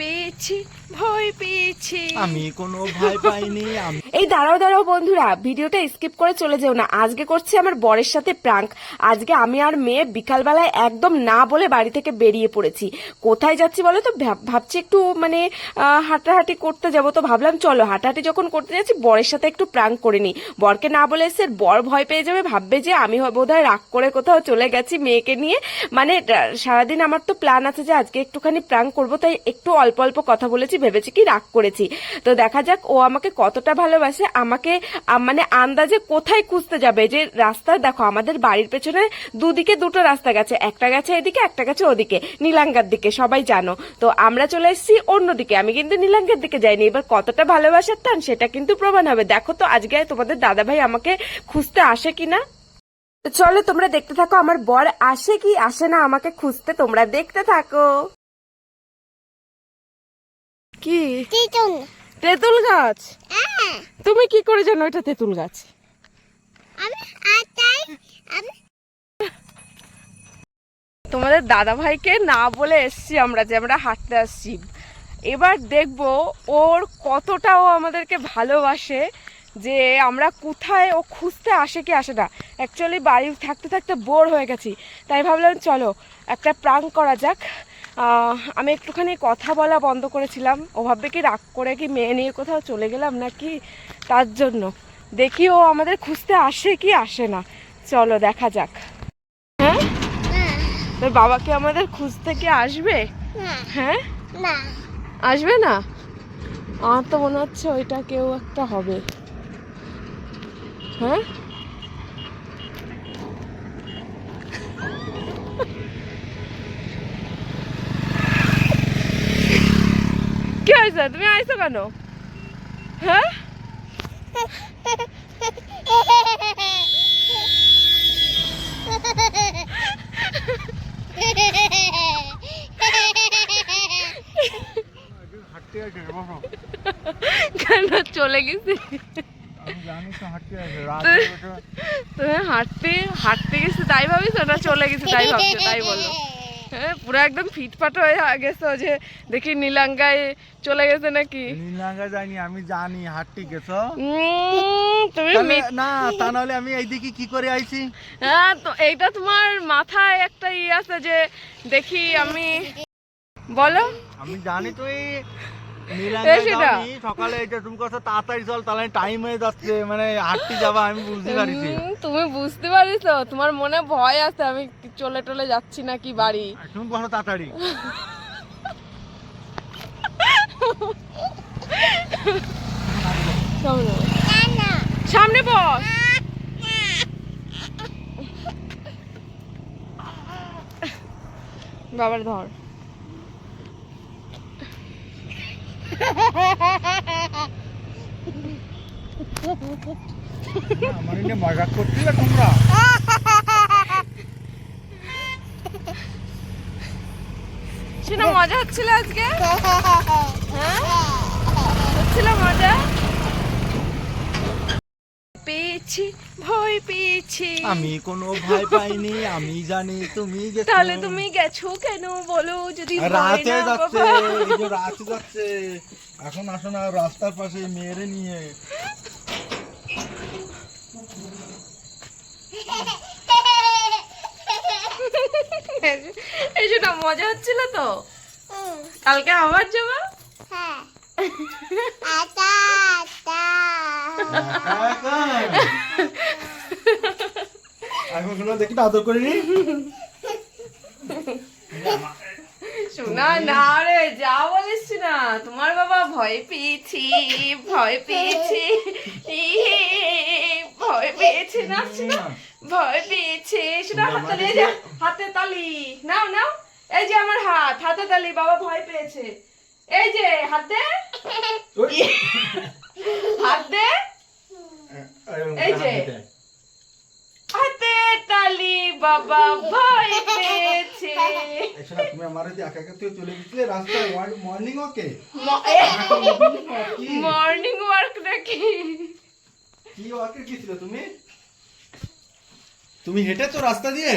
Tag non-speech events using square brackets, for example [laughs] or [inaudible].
পেয়েছি ভয় পেয়েছি। আমি কোনো ভয় পাইনি আমি এই দাঁড়াও দাঁড়াও বন্ধুরা ভিডিওটা স্কিপ করে চলে যেও না। আজকে করছি আমার বরের সাথে প্রাঙ্ক আজকে আমি আর মেয়ে বিকালবেলায় একদম না বলে বাড়ি থেকে বেরিয়ে পড়েছি। কোথায় যাচ্ছি বলো তো? ভাব- ভাবছি একটু মানে হাঁটাহাঁটি করতে যাব তো ভাবলাম চলো হাঁটাহাঁটি যখন করতে যাচ্ছি বরের সাথে একটু প্রাঙ্ক করে নিই। বরকে না বলে এসে বর ভয় পেয়ে যাবে ভাববে যে আমি বোধ হয় রাগ করে কোথাও চলে গেছি মেয়েকে নিয়ে। মানে সারাদিন আমার তো প্ল্যান আছে যে আজকে একটুখানি প্রাঙ্ক করব তাই একটু অল্প অল্প অল্প কথা বলেছি, ভেবেছি কি রাগ করেছি। তো দেখা যাক ও আমাকে কতটা ভালোবাসে, আমাকে মানে আন্দাজে কোথায় খুঁজতে যাবে? যে রাস্তা, দেখো আমাদের বাড়ির পেছনে দুদিকে দুটো রাস্তা গেছে, একটা গেছে এদিকে, একটা গেছে ওদিকে, নীলাঙ্গার দিকে, সবাই জানো। তো আমরা চলে এসেছি অন্যদিকে আমি কিন্তু নীলাঙ্গের দিকে যাইনি, এবার কতটা ভালোবাসার টান সেটা কিন্তু প্রমাণ হবে। দেখো তো আজকে তোমাদের দাদা ভাই আমাকে খুঁজতে আসে কিনা। চলো তোমরা দেখতে থাকো, আমার বর আসে কি আসে না আমাকে খুঁজতে, তোমরা দেখতে থাকো। কি? তিতুন তেঁতুল গাছ? হ্যাঁ। তুমি কি করে জানো এটা তেঁতুল গাছ? আমি আটাই আমি তোমাদের দাদা ভাইকে না বলে এসছি আমরা যে আমরা হাঁটতে আসছি। এবার দেখব ওর কতটা ও আমাদেরকে ভালোবাসে যে আমরা কোথায় ও খুঁজতে আসে কি আসে না। অ্যাকচুয়ালি বাড়ি থাকতে থাকতে বোর হয়ে গেছি। তাই ভাবলাম চলো একটা প্রাঙ্ক করা যাক। আমি একটুখানি কথা বলা বন্ধ করেছিলাম। ও ভাববে কি রাগ করে কি মেয়ে নিয়ে কোথাও চলে গেলাম নাকি? তার জন্য। দেখি ও আমাদের খুঁজতে আসে কি আসে না। চলো দেখা যাক। হ্যাঁ? তোর বাবা কি আমাদের খুঁজতে কি আসবে? হ্যাঁ? আসবে না? আমার তো মনে হচ্ছে ওইটা কেউ একটা হবে। হ্যাঁ? হয়েছে? তুমি আইছো কেন? হ্যাঁ? কেন চলে গেছি? তুমি হাঁটতে হাঁটতে গেছে, তাই ভাবিস না চলে গেছে, তাই ভাবছ, তাই বলো। হ্যাঁ পুরো একদম ফিটফাট হয়ে গেছো যে দেখি নীলাঙ্গায় চলে গেছে নাকি? নীলাঙ্গা জানি আমি জানি হাটটি গেছো? তুমি না তা নাহলে আমি এইদিকে কি করে আইছি? হ্যাঁ তো এইটা তোমার মাথায় একটা ই আছে যে দেখি আমি বলো। আমি জানি তো এই এই নীলাঙ্গা সেটা। সকালে এটা তুমি কথা তাড়াতাড়ি চল তাহলে টাইম হয়ে যাচ্ছে মানে হাঁটতে যাবা আমি বুঝতে পারিছি। তুমি বুঝতে পারিস তোমার মনে ভয় আছে আমি চলে টলে যাচ্ছি নাকি বাড়ি। তুমি তাড়াতাড়ি। সামনে। বস। না সামনে বস। বাবার ধর। মজা হচ্ছিল আজকে? হ্যাঁ? হচ্ছিল মজা? পেয়েছি ভয় পেয়েছি। আমি কোনো ভয় পাইনি আমি জানি তুমি গেছো। তাহলে তুমি গেছো কেন? বলো যদি রাতে যাচ্ছে এই যে রাতে যাচ্ছে। এখন আসো না রাস্তার পাশে মেয়েরে নিয়ে। এই জন্য মজা হচ্ছিল তো? কালকে আবার যাবা? হ্যাঁ। [laughs] এখন শোনো দেখি আদর করিনি? শোনা না রে যা বলিস না। তোমার বাবা ভয় পেয়েছি ভয় পেয়েছি। ভয় পেয়েছে না ভয় পেয়েছে। শোনা হাত এই যে হাতে তালি। নাও নাও। এই যে আমার হাত হাতে তালি বাবা ভয় পেয়েছে। এই যে হাত হাত এই যে। হাতে তালি বাবা ভয় পেয়েছে। শোনা তুমি আমার যে একা একা তুই চলে গেছিলে রাস্তায় মর্নিং ওকে মর্নিং ওয়ার্ক নাকি? কি ওয়াকে গেছিলে তুমি? তুমি হেঁটেছো রাস্তা দিয়ে?